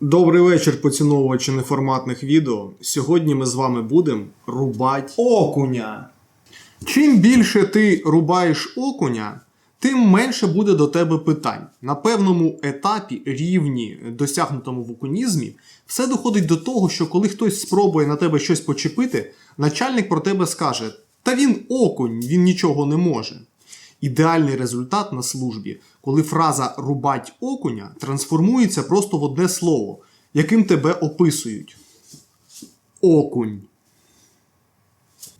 Добрий вечір, поціновувачі неформатних відео. Сьогодні ми з вами будемо рубати. Окуня. Чим більше ти рубаєш окуня, тим менше буде до тебе питань. На певному етапі, рівні, досягнутому в окунізмі, все доходить до того, що коли хтось спробує на тебе щось почепити, начальник про тебе скаже: Та він окунь, він нічого не може. Ідеальний результат на службі, коли фраза рубать окуня трансформується просто в одне слово, яким тебе описують. Окунь.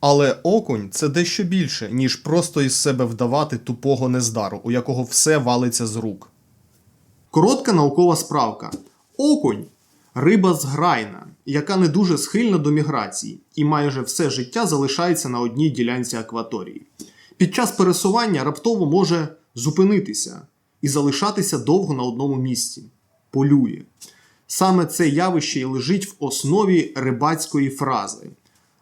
Але окунь це дещо більше, ніж просто із себе вдавати тупого нездару, у якого все валиться з рук. Коротка наукова справка. Окунь риба зграйна, яка не дуже схильна до міграції і майже все життя залишається на одній ділянці акваторії. Під час пересування раптово може зупинитися і залишатися довго на одному місці. Полює. Саме це явище і лежить в основі рибацької фрази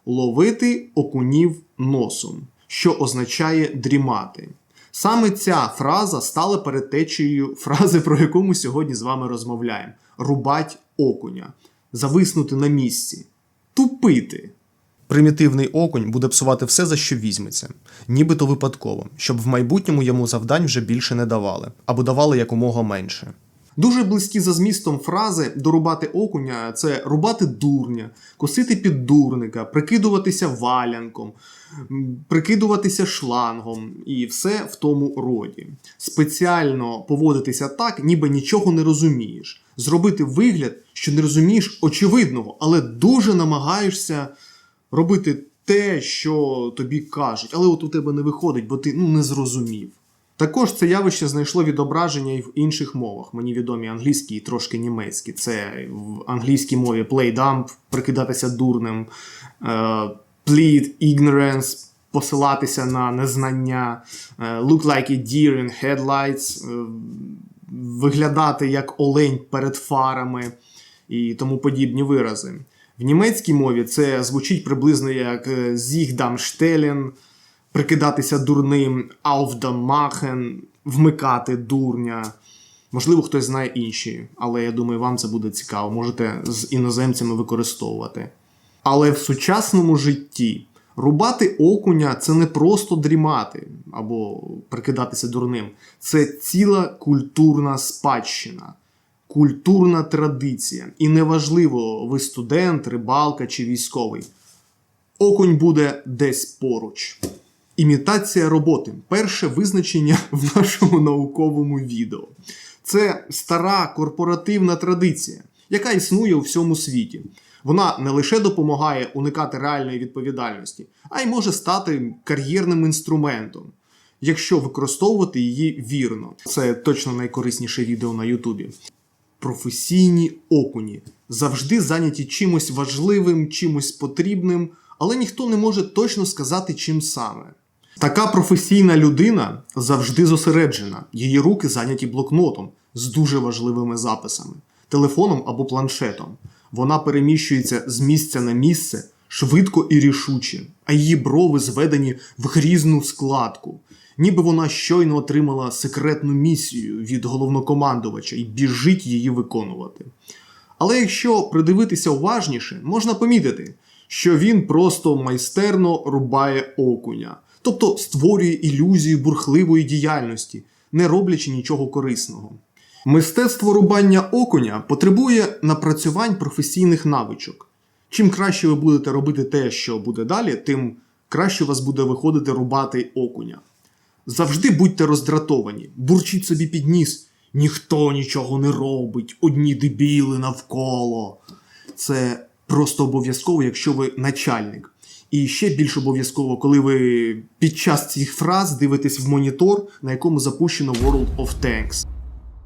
ловити окунів носом, що означає дрімати. Саме ця фраза стала передтечею фрази, про яку ми сьогодні з вами розмовляємо: рубать окуня, зависнути на місці, тупити. Примітивний окунь буде псувати все, за що візьметься, нібито випадково, щоб в майбутньому йому завдань вже більше не давали, або давали якомога менше. Дуже близькі за змістом фрази дорубати окуня це рубати дурня, косити піддурника, прикидуватися валянком, прикидуватися шлангом і все в тому роді. Спеціально поводитися так, ніби нічого не розумієш. Зробити вигляд, що не розумієш очевидного, але дуже намагаєшся робити те, що тобі кажуть, але от у тебе не виходить, бо ти ну, не зрозумів. Також це явище знайшло відображення і в інших мовах. Мені відомі англійські і трошки німецькі. Це в англійській мові play dumb, прикидатися дурним, е, plead ignorance, посилатися на незнання, е, look like a deer in headlights, е, виглядати як олень перед фарами і тому подібні вирази. В німецькій мові це звучить приблизно як е, «sich dem stellen», прикидатися дурним, «aufdamachen», вмикати дурня. Можливо, хтось знає інші, але я думаю, вам це буде цікаво. Можете з іноземцями використовувати. Але в сучасному житті рубати окуня це не просто дрімати або прикидатися дурним. Це ціла культурна спадщина, культурна традиція. І неважливо, ви студент, рибалка чи військовий. Окунь буде десь поруч. Імітація роботи перше визначення в нашому науковому відео. Це стара корпоративна традиція, яка існує у всьому світі. Вона не лише допомагає уникати реальної відповідальності, а й може стати кар'єрним інструментом, якщо використовувати її вірно. Це точно найкорисніше відео на Ютубі. Професійні окуні завжди зайняті чимось важливим, чимось потрібним, але ніхто не може точно сказати, чим саме. Така професійна людина завжди зосереджена, її руки зайняті блокнотом з дуже важливими записами, телефоном або планшетом. Вона переміщується з місця на місце швидко і рішуче, а її брови зведені в грізну складку, ніби вона щойно отримала секретну місію від головнокомандувача і біжить її виконувати. Але якщо придивитися уважніше, можна помітити, що він просто майстерно рубає окуня, тобто створює ілюзію бурхливої діяльності, не роблячи нічого корисного. Мистецтво рубання окуня потребує напрацювань професійних навичок. Чим краще ви будете робити те, що буде далі, тим краще у вас буде виходити рубати окуня. Завжди будьте роздратовані, бурчіть собі під ніс. Ніхто нічого не робить, одні дебіли навколо. Це просто обов'язково, якщо ви начальник. І ще більш обов'язково, коли ви під час цих фраз дивитесь в монітор, на якому запущено World of Tanks.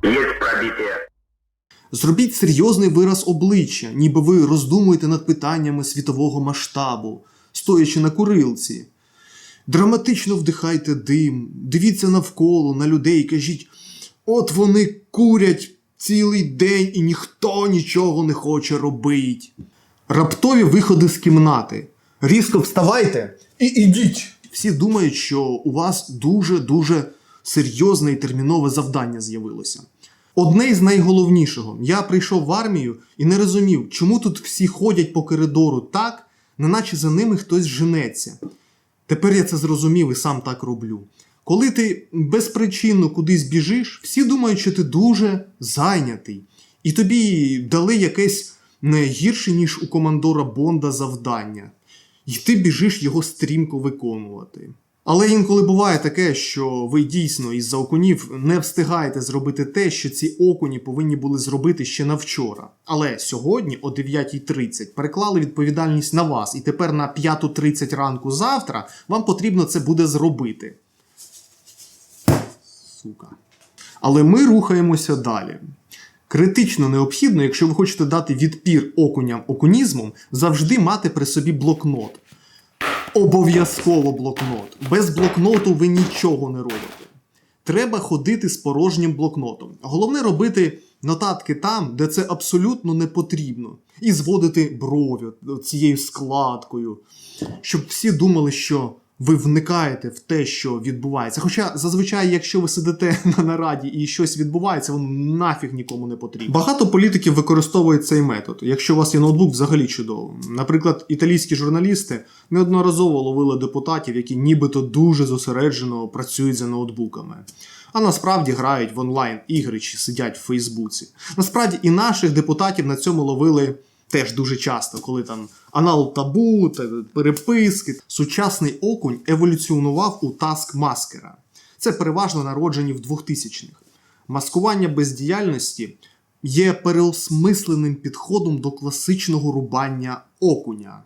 Пробитие. Зробіть серйозний вираз обличчя, ніби ви роздумуєте над питаннями світового масштабу, стоячи на курилці. Драматично вдихайте дим, дивіться навколо на людей кажіть: от вони курять цілий день і ніхто нічого не хоче робити. Раптові виходи з кімнати. Різко вставайте і ідіть. Всі думають, що у вас дуже-дуже серйозне і термінове завдання з'явилося. Одне із найголовнішого, я прийшов в армію і не розумів, чому тут всі ходять по коридору так, неначе за ними хтось женеться. Тепер я це зрозумів і сам так роблю. Коли ти безпричинно кудись біжиш, всі думають, що ти дуже зайнятий, і тобі дали якесь не гірше, ніж у командора Бонда завдання, і ти біжиш його стрімко виконувати. Але інколи буває таке, що ви дійсно із-за окунів не встигаєте зробити те, що ці окуні повинні були зробити ще на вчора. Але сьогодні, о 9.30, переклали відповідальність на вас, і тепер на 5.30 ранку завтра вам потрібно це буде зробити. Сука. Але ми рухаємося далі. Критично необхідно, якщо ви хочете дати відпір окуням окунізмом, завжди мати при собі блокнот. Обов'язково блокнот. Без блокноту ви нічого не робите. Треба ходити з порожнім блокнотом. Головне робити нотатки там, де це абсолютно не потрібно. І зводити брові цією складкою, щоб всі думали, що ви вникаєте в те, що відбувається. Хоча зазвичай, якщо ви сидите на нараді і щось відбувається, воно нафіг нікому не потрібно. Багато політиків використовують цей метод. Якщо у вас є ноутбук, взагалі чудово. Наприклад, італійські журналісти неодноразово ловили депутатів, які нібито дуже зосереджено працюють за ноутбуками. А насправді грають в онлайн ігри чи сидять в Фейсбуці. Насправді і наших депутатів на цьому ловили теж дуже часто, коли там анал табу, та переписки. Сучасний окунь еволюціонував у таскмаскера. Це переважно народжені в 2000-х. Маскування бездіяльності є переосмисленим підходом до класичного рубання окуня.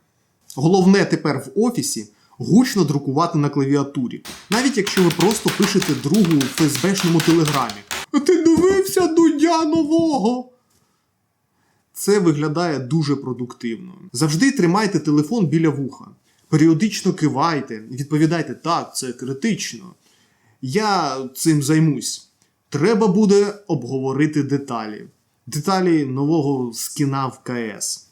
Головне тепер в офісі гучно друкувати на клавіатурі, навіть якщо ви просто пишете другу в ФСБшному телеграмі. Ти дивився дудя нового? Це виглядає дуже продуктивно. Завжди тримайте телефон біля вуха. Періодично кивайте відповідайте так, це критично. Я цим займусь. Треба буде обговорити деталі. Деталі нового скіна в КС.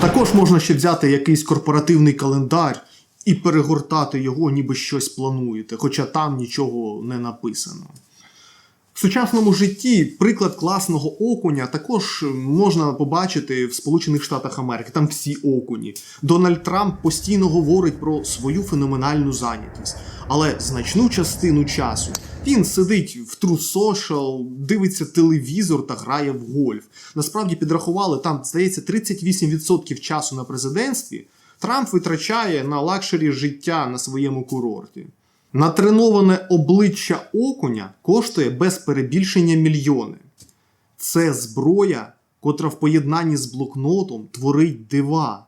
Також можна ще взяти якийсь корпоративний календар і перегортати його, ніби щось плануєте, хоча там нічого не написано. В сучасному житті приклад класного окуня також можна побачити в Сполучених Штатах Америки. Там всі окуні. Дональд Трамп постійно говорить про свою феноменальну зайнятість, але значну частину часу він сидить в Social, дивиться телевізор та грає в гольф. Насправді підрахували там, здається, 38% часу на президентстві Трамп витрачає на лакшері життя на своєму курорті. Натреноване обличчя окуня коштує без перебільшення мільйони. Це зброя, котра в поєднанні з блокнотом творить дива.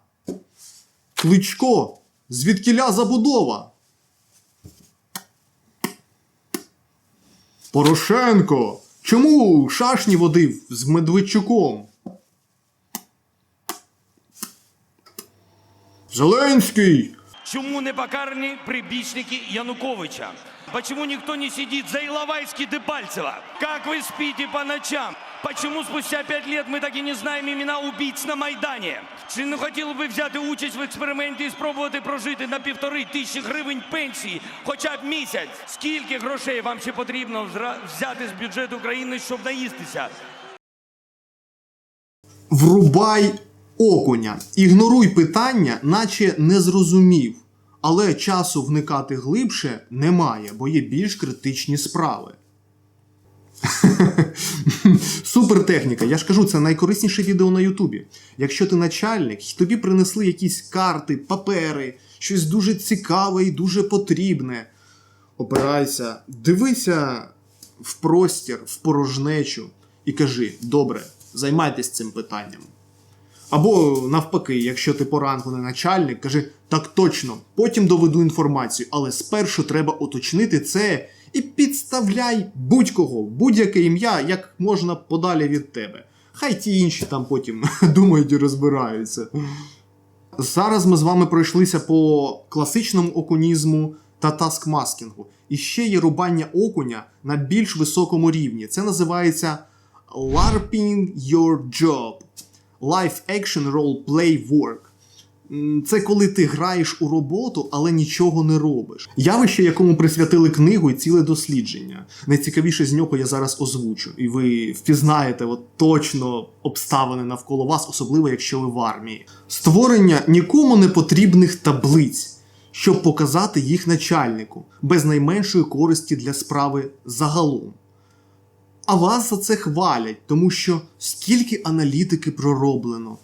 Кличко, звідкіля забудова? Порошенко, чому шашні водив з Медведчуком? Зеленський, Чому не покарані прибічники Януковича? Почему никто не сидит за Иловайский Дебальцева? Как вы спите по ночам? Почему спустя пять лет мы так і не знаємо імена убийць на Майдані? Чи не хотіли би взяти участь в експерименті і спробувати прожити на півтори тисячі гривень пенсії хоча б місяць? Скільки грошей вам ще потрібно взяти з бюджету країни, щоб наїстися? Врубай окуня. Ігноруй питання, наче не зрозумів. Але часу вникати глибше немає, бо є більш критичні справи. Супер техніка. Я ж кажу, це найкорисніше відео на Ютубі. Якщо ти начальник, і тобі принесли якісь карти, папери, щось дуже цікаве і дуже потрібне. Опирайся, дивися в простір, в порожнечу і кажи: добре, займайтесь цим питанням. Або навпаки, якщо ти по рангу не начальник, кажи так точно, потім доведу інформацію, але спершу треба уточнити це і підставляй будь-кого, будь-яке ім'я, як можна подалі від тебе. Хай ті інші там потім думають і розбираються. Зараз ми з вами пройшлися по класичному окунізму та таскмаскінгу. І ще є рубання окуня на більш високому рівні. Це називається LARPing Your Job. Live Action Role Play Work. Це коли ти граєш у роботу, але нічого не робиш. Явище, якому присвятили книгу і ціле дослідження. Найцікавіше з нього я зараз озвучу, і ви впізнаєте от точно обставини навколо вас, особливо якщо ви в армії. Створення нікому не потрібних таблиць, щоб показати їх начальнику, без найменшої користі для справи загалом. А вас за це хвалять, тому що скільки аналітики пророблено.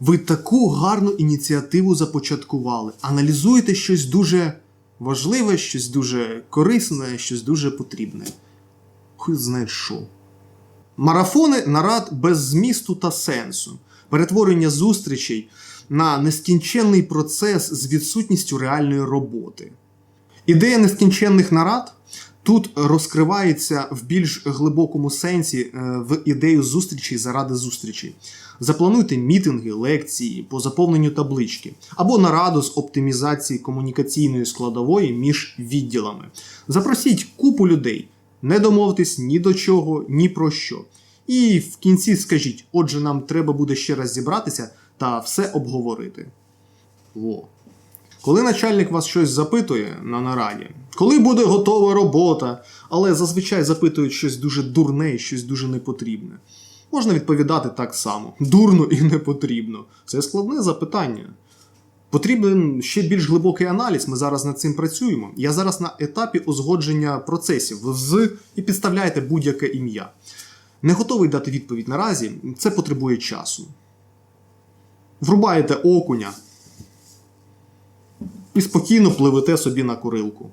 Ви таку гарну ініціативу започаткували. Аналізуєте щось дуже важливе, щось дуже корисне, щось дуже потрібне. Хуй знає що. Марафони нарад без змісту та сенсу, перетворення зустрічей на нескінченний процес з відсутністю реальної роботи. Ідея нескінченних нарад тут розкривається в більш глибокому сенсі е, в ідею зустрічей заради зустрічей. Заплануйте мітинги, лекції по заповненню таблички або нараду з оптимізації комунікаційної складової між відділами. Запросіть купу людей, не домовтесь ні до чого, ні про що. І в кінці скажіть: отже, нам треба буде ще раз зібратися та все обговорити. Во. Коли начальник вас щось запитує на нараді, коли буде готова робота, але зазвичай запитують щось дуже дурне і щось дуже непотрібне. Можна відповідати так само: дурно і непотрібно. Це складне запитання. Потрібен ще більш глибокий аналіз. Ми зараз над цим працюємо. Я зараз на етапі узгодження процесів з і підставляєте будь-яке ім'я. Не готовий дати відповідь наразі, це потребує часу. Врубаєте окуня і спокійно пливете собі на курилку.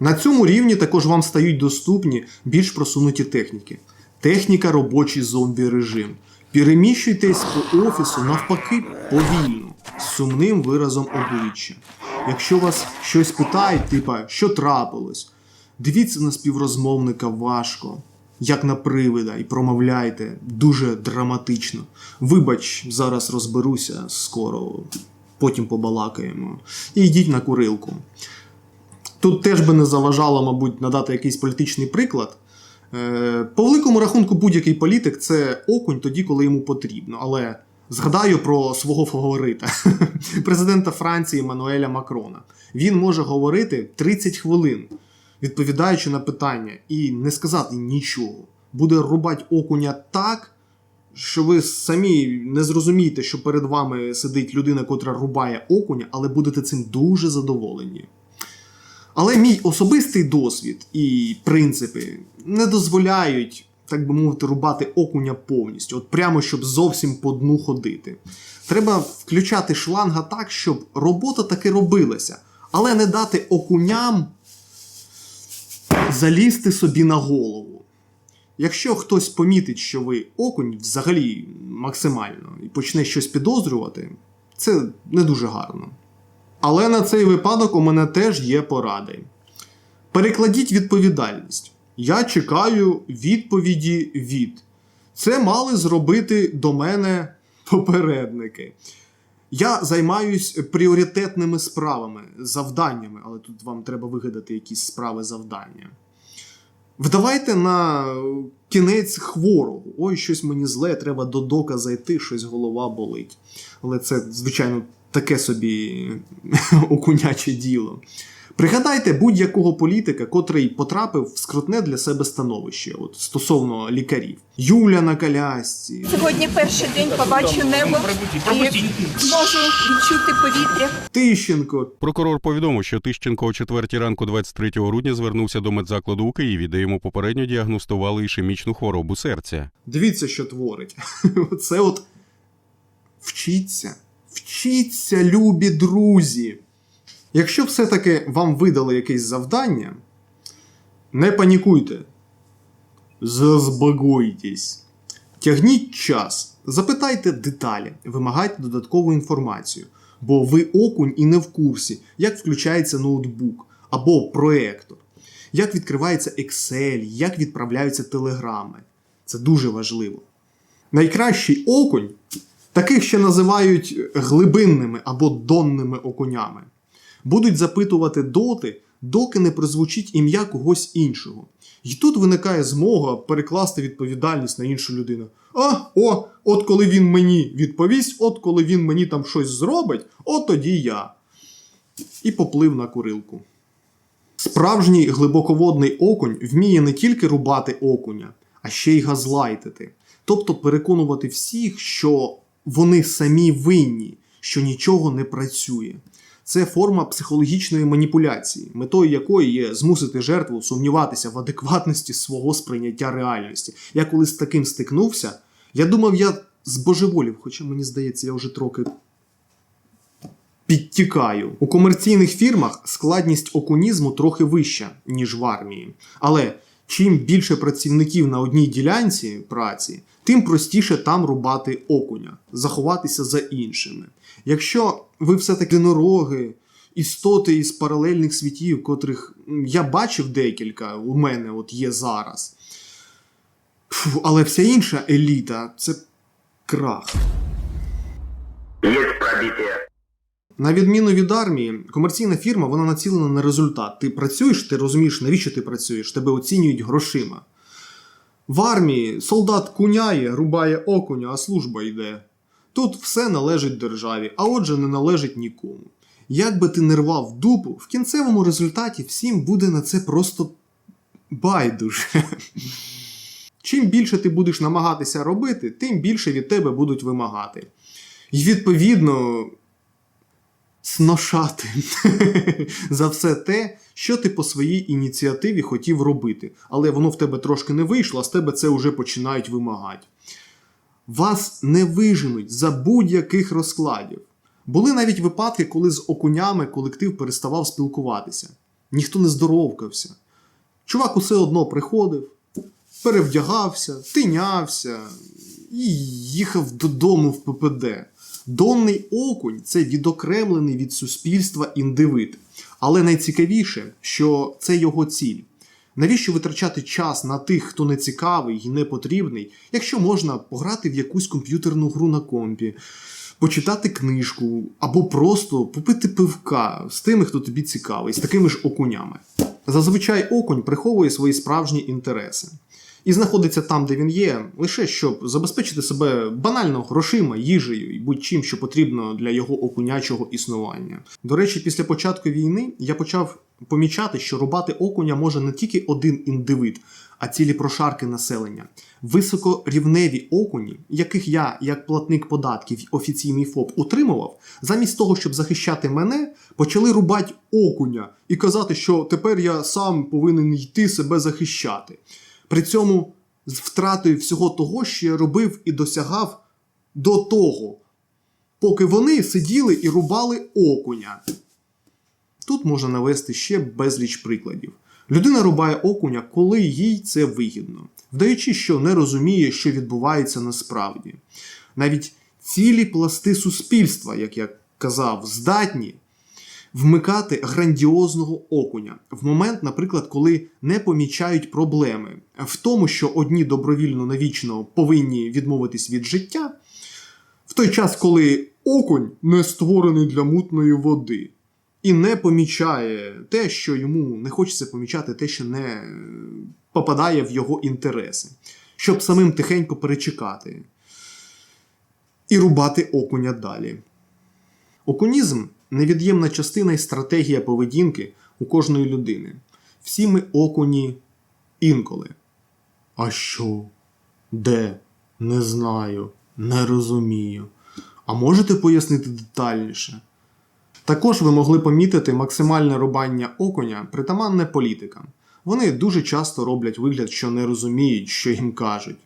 На цьому рівні також вам стають доступні більш просунуті техніки. Техніка робочий зомбі режим. Переміщуйтесь по офісу навпаки повільно, з сумним виразом обличчя. Якщо вас щось питають, типа що трапилось, дивіться на співрозмовника важко, як на привида, і промовляйте дуже драматично. Вибач, зараз розберуся скоро, потім побалакаємо. І йдіть на курилку. Тут теж би не заважало, мабуть, надати якийсь політичний приклад. Е, По великому рахунку, будь-який політик це окунь тоді, коли йому потрібно. Але згадаю про свого фаворита, президента Франції Мануеля Макрона. Він може говорити 30 хвилин, відповідаючи на питання, і не сказати нічого. Буде рубати окуня так, що ви самі не зрозумієте, що перед вами сидить людина, котра рубає окуня, але будете цим дуже задоволені. Але мій особистий досвід і принципи не дозволяють, так би мовити, рубати окуня повністю, от прямо щоб зовсім по дну ходити. Треба включати шланга так, щоб робота таки робилася, але не дати окуням залізти собі на голову. Якщо хтось помітить, що ви окунь взагалі максимально і почне щось підозрювати, це не дуже гарно. Але на цей випадок у мене теж є поради. Перекладіть відповідальність. Я чекаю відповіді від. Це мали зробити до мене попередники. Я займаюсь пріоритетними справами, завданнями, але тут вам треба вигадати якісь справи завдання. Вдавайте на кінець хворого. Ой, щось мені зле, треба до дока зайти, щось голова болить. Але це, звичайно, таке собі окуняче діло. Пригадайте будь-якого політика, котрий потрапив в скрутне для себе становище, от стосовно лікарів. Юля на колясці, Сьогодні перший день побачу небо і зможу відчути повітря. Тищенко, Прокурор повідомив, що Тищенко о 4 ранку 23 грудня звернувся до медзакладу у Києві, де йому попередньо діагностували ішемічну хворобу серця. Дивіться, що творить. Це от вчіться, вчіться, любі друзі. Якщо все-таки вам видали якесь завдання, не панікуйте. Заспокойтесь. Тягніть час, запитайте деталі, вимагайте додаткову інформацію, бо ви окунь і не в курсі, як включається ноутбук або проектор, як відкривається Excel, як відправляються телеграми. Це дуже важливо. Найкращий окунь таких ще називають глибинними або донними окунями. Будуть запитувати доти, доки не прозвучить ім'я когось іншого. І тут виникає змога перекласти відповідальність на іншу людину. А, о, от коли він мені відповість, от коли він мені там щось зробить, от тоді я. І поплив на курилку. Справжній глибоководний окунь вміє не тільки рубати окуня, а ще й газлайтити. Тобто переконувати всіх, що вони самі винні, що нічого не працює. Це форма психологічної маніпуляції, метою якої є змусити жертву сумніватися в адекватності свого сприйняття реальності. Я коли з таким стикнувся, я думав, я збожеволів, хоча мені здається, я вже трохи підтікаю. У комерційних фірмах складність окунізму трохи вища, ніж в армії. Але чим більше працівників на одній ділянці праці, тим простіше там рубати окуня, заховатися за іншими. Якщо ви все-таки єдинороги, істоти із паралельних світів, котрих я бачив декілька, у мене от є зараз. Фу, але вся інша еліта це крах. Есть пробитие. На відміну від армії, комерційна фірма вона націлена на результат. Ти працюєш, ти розумієш, навіщо ти працюєш, тебе оцінюють грошима. В армії солдат куняє, рубає окуня, а служба йде. Тут все належить державі, а отже, не належить нікому. Як би ти не рвав дупу, в кінцевому результаті всім буде на це просто байдуже. Чим більше ти будеш намагатися робити, тим більше від тебе будуть вимагати. І відповідно, сношати за все те, що ти по своїй ініціативі хотів робити, але воно в тебе трошки не вийшло, а з тебе це вже починають вимагати. Вас не виженуть за будь-яких розкладів. Були навіть випадки, коли з окунями колектив переставав спілкуватися. Ніхто не здоровкався. Чувак усе одно приходив, перевдягався, тинявся і їхав додому в ППД. Донний окунь це відокремлений від суспільства індивид. Але найцікавіше, що це його ціль. Навіщо витрачати час на тих, хто не цікавий і не потрібний, якщо можна пограти в якусь комп'ютерну гру на компі, почитати книжку або просто попити пивка з тими, хто тобі цікавий, з такими ж окунями. Зазвичай окунь приховує свої справжні інтереси і знаходиться там, де він є, лише щоб забезпечити себе банально грошима, їжею і будь-чим, що потрібно для його окунячого існування. До речі, після початку війни я почав помічати, що рубати окуня може не тільки один індивид, а цілі прошарки населення. Високорівневі окуні, яких я, як платник податків офіційний ФОП, утримував, замість того, щоб захищати мене, почали рубати окуня і казати, що тепер я сам повинен йти себе захищати. При цьому з втратою всього того, що я робив і досягав до того, поки вони сиділи і рубали окуня. Тут можна навести ще безліч прикладів. Людина рубає окуня, коли їй це вигідно, вдаючи, що не розуміє, що відбувається насправді. Навіть цілі пласти суспільства, як я казав, здатні вмикати грандіозного окуня в момент, наприклад, коли не помічають проблеми в тому, що одні добровільно навічно повинні відмовитись від життя, в той час, коли окунь не створений для мутної води. І не помічає те, що йому не хочеться помічати, те, що не попадає в його інтереси, щоб самим тихенько перечекати і рубати окуня далі. Окунізм невід'ємна частина і стратегія поведінки у кожної людини. Всі ми окуні інколи. А що? Де? Не знаю, не розумію. А можете пояснити детальніше? Також ви могли помітити максимальне рубання окуня притаманне політикам. Вони дуже часто роблять вигляд, що не розуміють, що їм кажуть,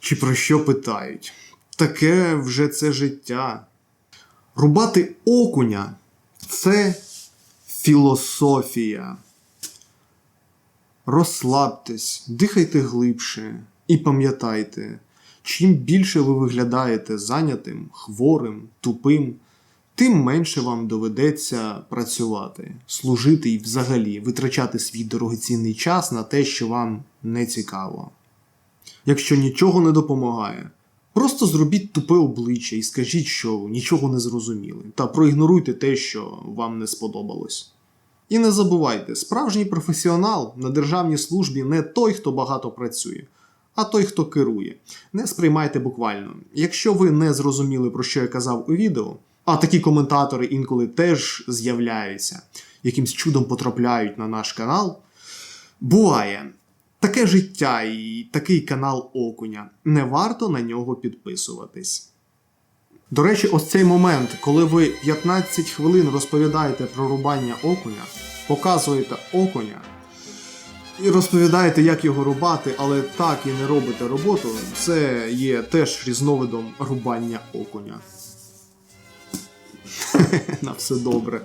чи про що питають. Таке вже це життя. Рубати окуня це філософія. Розслабтесь, дихайте глибше і пам'ятайте, чим більше ви виглядаєте зайнятим, хворим, тупим, тим менше вам доведеться працювати, служити і взагалі витрачати свій дорогоцінний час на те, що вам не цікаво. Якщо нічого не допомагає, просто зробіть тупе обличчя і скажіть, що нічого не зрозуміли, та проігноруйте те, що вам не сподобалось. І не забувайте, справжній професіонал на державній службі не той, хто багато працює, а той, хто керує. Не сприймайте буквально. Якщо ви не зрозуміли, про що я казав у відео, а такі коментатори інколи теж з'являються, якимсь чудом потрапляють на наш канал. Буває. Таке життя і такий канал Окуня. Не варто на нього підписуватись. До речі, ось цей момент, коли ви 15 хвилин розповідаєте про рубання окуня, показуєте окуня і розповідаєте, як його рубати, але так і не робите роботу, це є теж різновидом рубання окуня. На все добре.